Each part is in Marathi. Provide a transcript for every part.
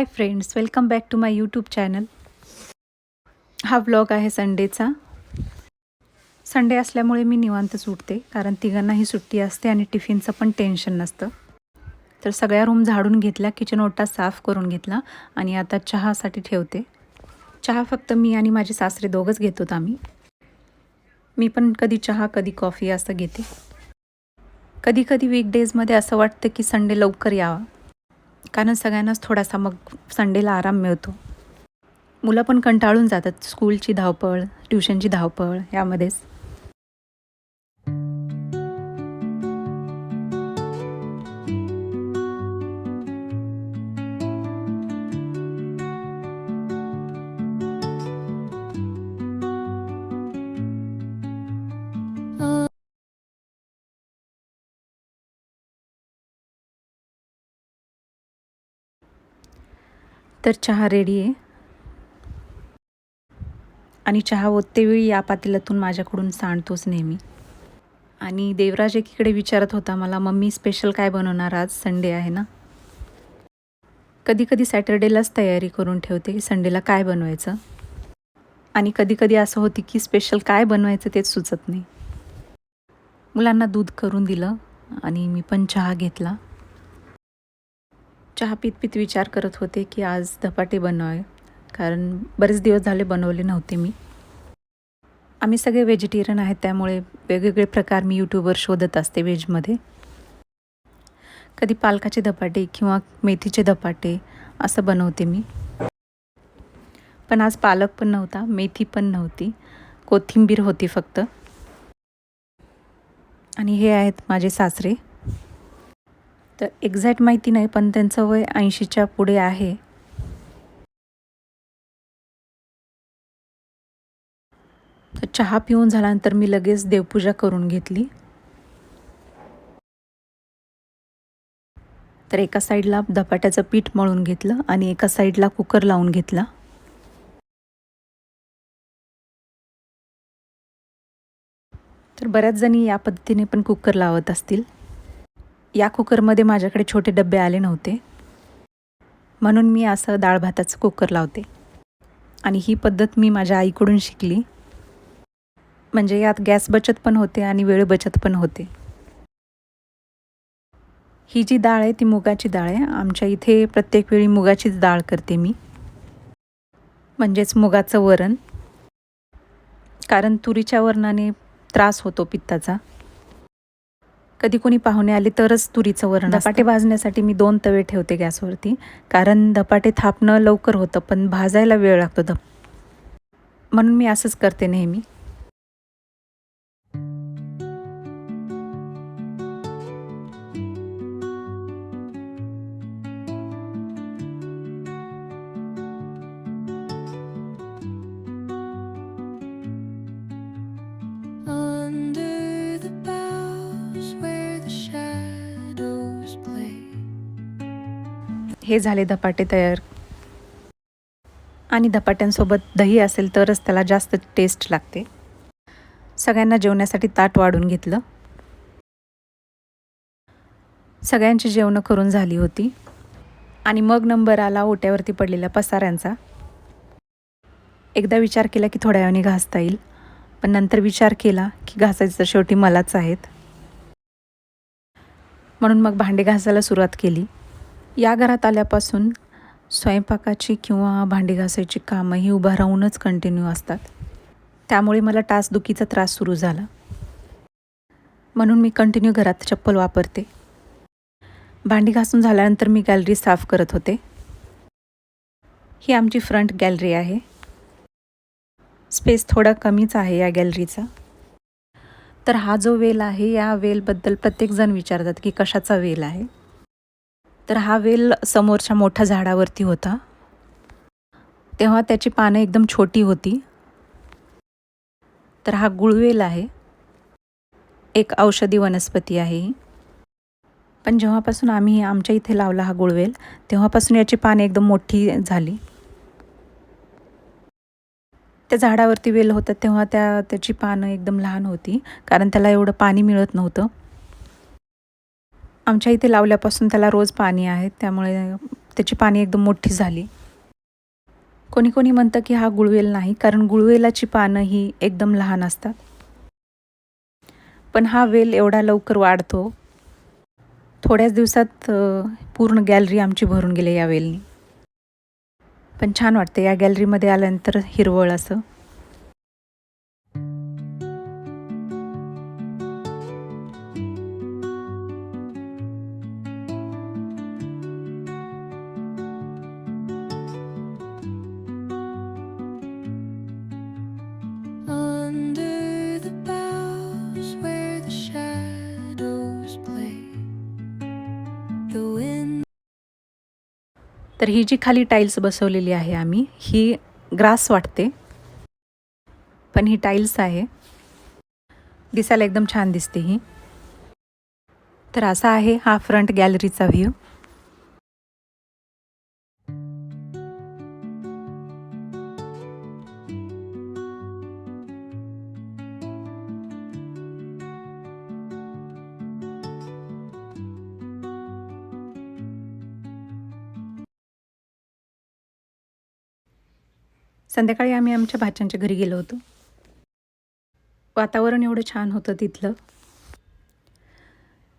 Hi friends welcome back to my YouTube channel हा व्लॉग आहे संडेचा संडे असल्यामुळे मी निवांत सुटते कारण तिघांनाही सुट्टी असते आणि टिफिनचं पण टेन्शन नसतं. तर सगळ्या रूम झाडून घेतल्या किचन ओटा साफ करून घेतला आणि आता चहासाठी ठेवते. चहा फक्त मी आणि माझे सासरे दोघंच घेतो आम्ही. मी पण कधी चहा कधी कॉफी असं घेते. कधी कधी वीकडेजमध्ये असं वाटतं की संडे लवकर यावा. कारण सगळ्यांनाच थोडासा मग संडेला आराम मिळतो. मुलं पण कंटाळून जातात. स्कूलची धावपळ ट्युशनची धावपळ यामध्येच. तर चहा रेडी आहे. आणि चहा ओततेवेळी या पातेल्यातून माझ्याकडून सांडतोच नेहमी. आणि देवराज एकीकडे विचारत होता मला मम्मी स्पेशल काय बनवणार आज? संडे आहे ना? कधी कधी सॅटर्डेलाच तयारी करून ठेवते की संडेला काय बनवायचं? आणि कधी कधी असं होती की स्पेशल काय बनवायचं तेच सुचत नाही. मुलांना दूध करून दिलं आणि मी पण चहा घेतला. चहा पित पित विचार करत होते की आज धपाटे बनवावे. कारण बरेच दिवस झाले बनवले नव्हते मी. आम्ही सगळे व्हेजिटेरियन आहेत त्यामुळे वेगवेगळे प्रकार मी यूट्यूबवर शोधत असते व्हेजमध्ये. कधी पालकाचे धपाटे किंवा मेथीचे धपाटे असं बनवते मी. पण आज पालक पण नव्हता मेथी पण नव्हती. कोथिंबीर होती फक्त. आणि हे आहेत माझे सासरे. तर एक्झॅक्ट माहिती नाही पण त्यांचं वय ऐंशीच्या पुढे आहे. तर चहा पिऊन झाल्यानंतर मी लगेच देवपूजा करून घेतली. तर एका साईडला धपाट्याचं पीठ मळून घेतलं आणि एका साईडला कुकर लावून घेतला. तर बऱ्याच जणी या पद्धतीने पण कुकर लावत असतील. या कुकरमध्ये माझ्याकडे छोटे डबे आले नव्हते. म्हणून मी असं डाळ भाताचं कुकर लावते. आणि ही पद्धत मी माझ्या आईकडून शिकली. म्हणजे यात गॅस बचत पण होते आणि वेळ बचत पण होते. ही जी डाळ आहे ती मुगाची डाळ आहे. आमच्या इथे प्रत्येक वेळी मुगाचीच डाळ करते मी. म्हणजेच मुगाचं वरण. कारण तुरीच्या वरणाने त्रास होतो पित्ताचा. कधी कोणी पाहुणे आले तरच तुरीचं वरण धपाटे भाजण्यासाठी मी दोन तवे ठेवते गॅसवरती कारण धपाटे थापणं लवकर होतं पण भाजायला वेळ लागतो धप. म्हणून मी असंच करते नेहमी. हे झाले धपाटे तयार. आणि धपाट्यांसोबत दही असेल तरच त्याला जास्त टेस्ट लागते. सगळ्यांना जेवण्यासाठी ताट वाढून घेतलं. सगळ्यांची जेवणं करून झाली होती. आणि मग नंबर आला ओट्यावरती पडलेल्या पसाऱ्यांचा. एकदा विचार केला की थोड्या वेळाने घासता येईल. पण नंतर विचार केला की घासायचं तर शेवटी मलाच आहेत. म्हणून मग भांडे घासायला सुरुवात केली. या घरात आल्यापासून स्वयंपाकाची किंवा भांडी घासायची कामं ही उभा राहूनच कंटिन्यू असतात. त्यामुळे मला टासदुखीचा त्रास सुरू झाला. म्हणून मी कंटिन्यू घरात चप्पल वापरते. भांडी घासून झाल्यानंतर मी गॅलरी साफ करत होते. ही आमची फ्रंट गॅलरी आहे. स्पेस थोडा कमीच आहे या गॅलरीचा तर हा जो वेल आहे या वेलबद्दल प्रत्येकजण विचारतात की कशाचा वेल आहे? तर हा वेल समोरच्या मोठ्या झाडावरती होता. तेव्हा त्याची पानं एकदम छोटी होती. तर हा गुळवेल आहे. एक औषधी वनस्पती आहे पण जेव्हापासून आम्ही आमच्या इथे लावला हा गुळवेल तेव्हापासून याची पाने एकदम मोठी झाली. त्या झाडावरती वेल होतात तेव्हा त्या त्याची पानं एकदम लहान होती कारण त्याला एवढं पाणी मिळत नव्हतं. आमच्या इथे लावल्यापासून त्याला रोज पाणी आहे त्यामुळे त्याची पाणी एकदम मोठी झाली. कोणी कोणी म्हणतं की हा गुळवेल नाही कारण गुळवेलाची पानं ही एकदम लहान असतात. पण हा वेल एवढा लवकर वाढतो. थोड्याच दिवसात पूर्ण गॅलरी आमची भरून गेली या वेलनी. पण छान वाटते या गॅलरीमध्ये आल्यानंतर हिरवळ असं. तर ही जी खाली टाईल्स बसवलेली आहे आम्ही ही ग्रास वाटते. पण ही टाईल्स आहे. दिसायला एकदम छान दिसते ही. तर असा आहे हा फ्रंट गॅलरीचा व्ह्यू संध्याकाळी आम्ही आमच्या भाच्यांच्या घरी गेलो होतो. वातावरण एवढं छान होतं तिथलं.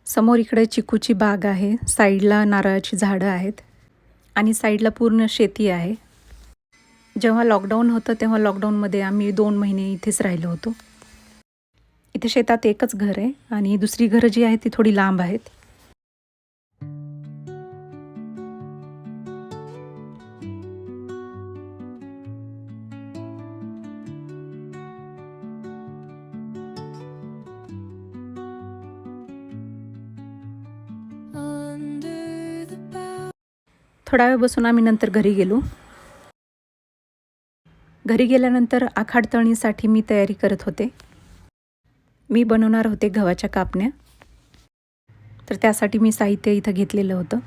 समोर इकडे चिकूची बाग आहे साईडला नारळाची झाडं आहेत आणि साईडला पूर्ण शेती आहे. जेव्हा लॉकडाऊन होतं तेव्हा लॉकडाऊनमध्ये आम्ही दोन महिने इथेच राहिलो होतो. इथे शेतात एकच घर आहे आणि दुसरी घरं जी आहेत ती थोडी लांब आहेत. थोडा वेळ बसून आम्ही नंतर घरी गेलो. घरी गेल्यानंतर आखाड तळणीसाठी मी तयारी करत होते. मी बनवणार होते गव्हाच्या कापण्या. तर त्यासाठी मी साहित्य इथं घेतलेलं होतं.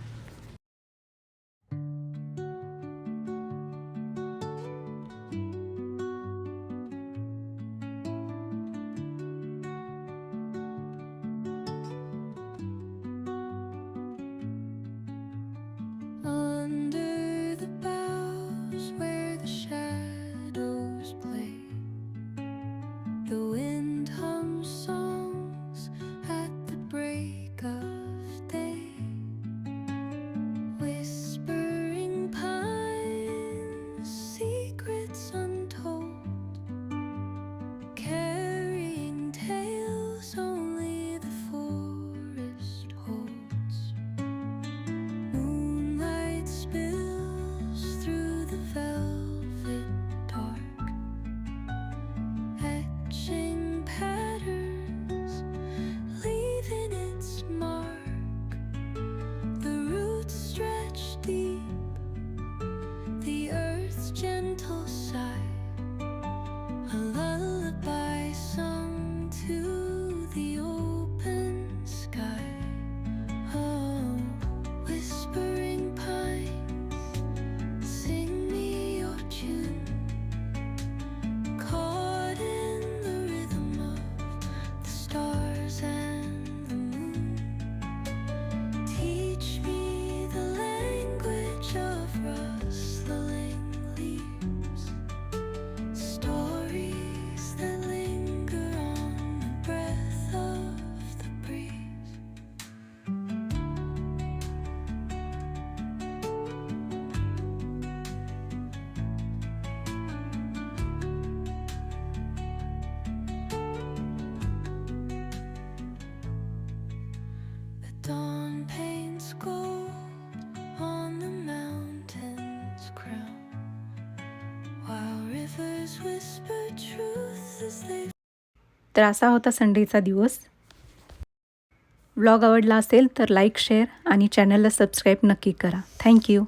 तर असा होता संडेचा दिवस. व्लॉग आवडला असेल तर लाईक शेअर आणि चॅनलला सबस्क्राईब नक्की करा. थँक्यू